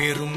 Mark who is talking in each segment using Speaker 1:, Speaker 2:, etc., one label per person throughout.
Speaker 1: அருட்பெரும்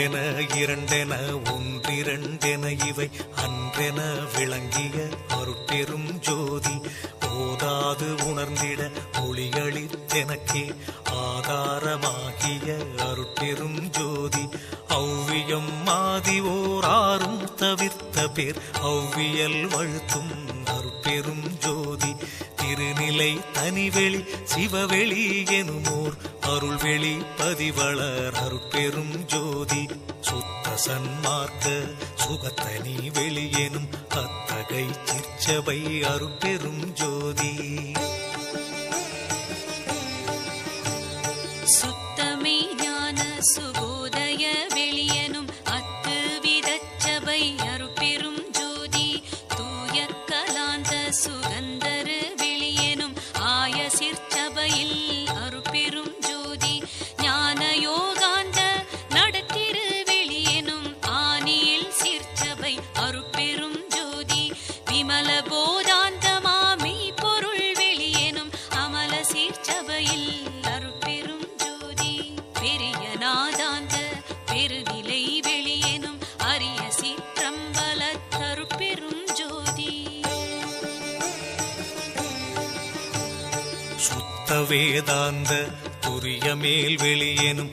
Speaker 1: ஒன்றென இரண்டென ஒன்றிரண்டென இவை அன்றென விளங்கிய அருட்பெரும் ஜோதி. போதாது உணர்ந்திட ஒளியளித்தெனக்கே ஆதாரமாகிய அருட்பெரும் ஜோதி. ஔவியம் மாதி ஓராறும் தவிர்த்த பேர் ஔவியல் வழுத்தும் அருட்பெரும் ஜோதி. திருநிலை தனிவெளி சிவவெளி எனுமோர் அருள் வெளி பதிவளர் அருட்பெரும் ஜோதி. சுத்த சன்மார்க்க சுகத்தனி வெளியேனும் அத்தகை சிற்சபை அருட்பெரும் ஜோதி.
Speaker 2: சுத்தமே ஞான சுபோதய சீர்ச்சபையில் அருட்பெரும் ஜோதி பெரிய நாதாந்த பெருநிலை வெளியேனும் அரிய சீற்றம்பல தருப்பெரும் ஜோதி.
Speaker 1: சுத்த வேதாந்த துரிய மேல் வெளியேனும்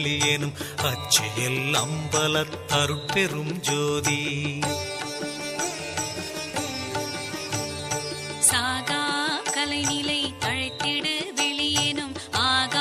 Speaker 1: தனிப்பற வெளியெனும் அச்சியல் அம்பல தருப்பெரும் ஜோதி.
Speaker 2: சாகா கலைநிலை தழைத்திடு வெளியேனும் ஆகா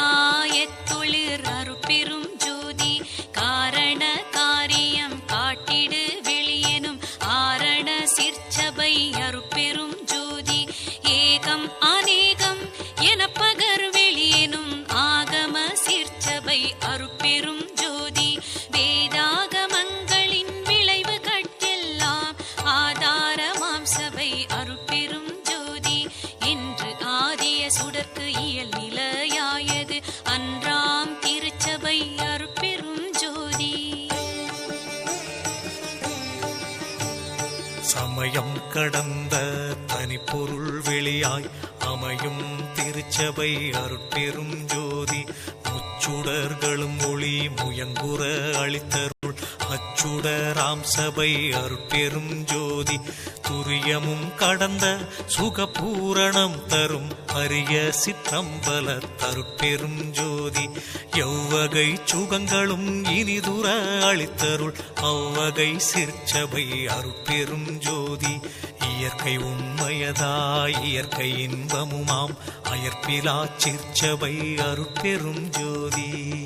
Speaker 2: சுடர்க்கு இயல் நிலையாயது. அன்றாம் திருச்சபை அருட்பெரும் ஜோதி.
Speaker 1: சமயம் கடந்த தனிப்பொருள் வெளியாய் அமையும் திருச்சபை அருட்பெரும் ஜோதி. முச்சுடர்களும் ஒளி முயங்குற அளித்தருள் அச்சுடராம் சபை அருட்பெரும் ஜோதி. துரியமும் கடந்த சுகபூரணம் தரும் அரிய சிற்றம்பல தருட்பெரும் ஜோதி. எவ்வகை சுகங்களும் இனிதுர அளித்தருள் அவ்வகை சிற்சபை அருட்பெரும் ஜோதி. இயற்கை உண்மையதாய் இயற்கை இன்பமுமாம். அயற்பிலா சிற்சபை அருட்பெரும் ஜோதி.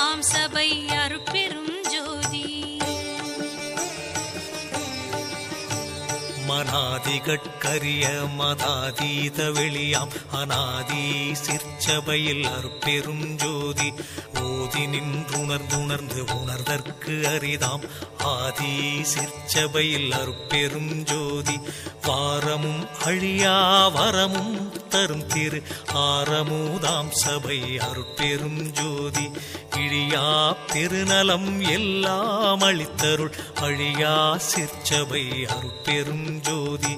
Speaker 1: மனாதிகட்கரிய மதாதீத வெளியாம். அநாதி சிற்சபையில் அற்பெரும் ஜோதி. ஓதி நின்றுணர்ந்துணர்ந்து உணர்தற்கு அரிதாம். ஆதி சிற்சபையில் அற்பெரும் ஜோதி. வாரமும் அழியா வரமும் தரும் திரு. ஆரமுதாம் சபை அருட்பெரும் ஜோதி. இழியா பெருநலம் எல்லாம் அளித்தருள் அழியா சிற்சபை அருட்பெரும் ஜோதி.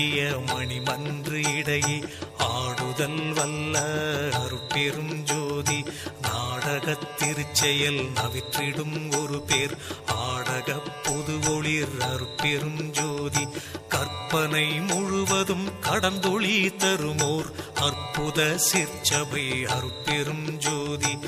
Speaker 1: நீக்கிய மணிமன்று இடையே ஆடுதல் வல்ல அருட்பெரும் ஜோதி. நாடகத் திருச்செயல் நவிற்றிடும் ஒரு பேர். ஆடக பொது ஒளிர் அருட்பெரும் ஜோதி. கற்பனை முழுவதும் கடந்தொளி தருமோர். அற்புத சிற்சபை அருட்பெரும் ஜோதி.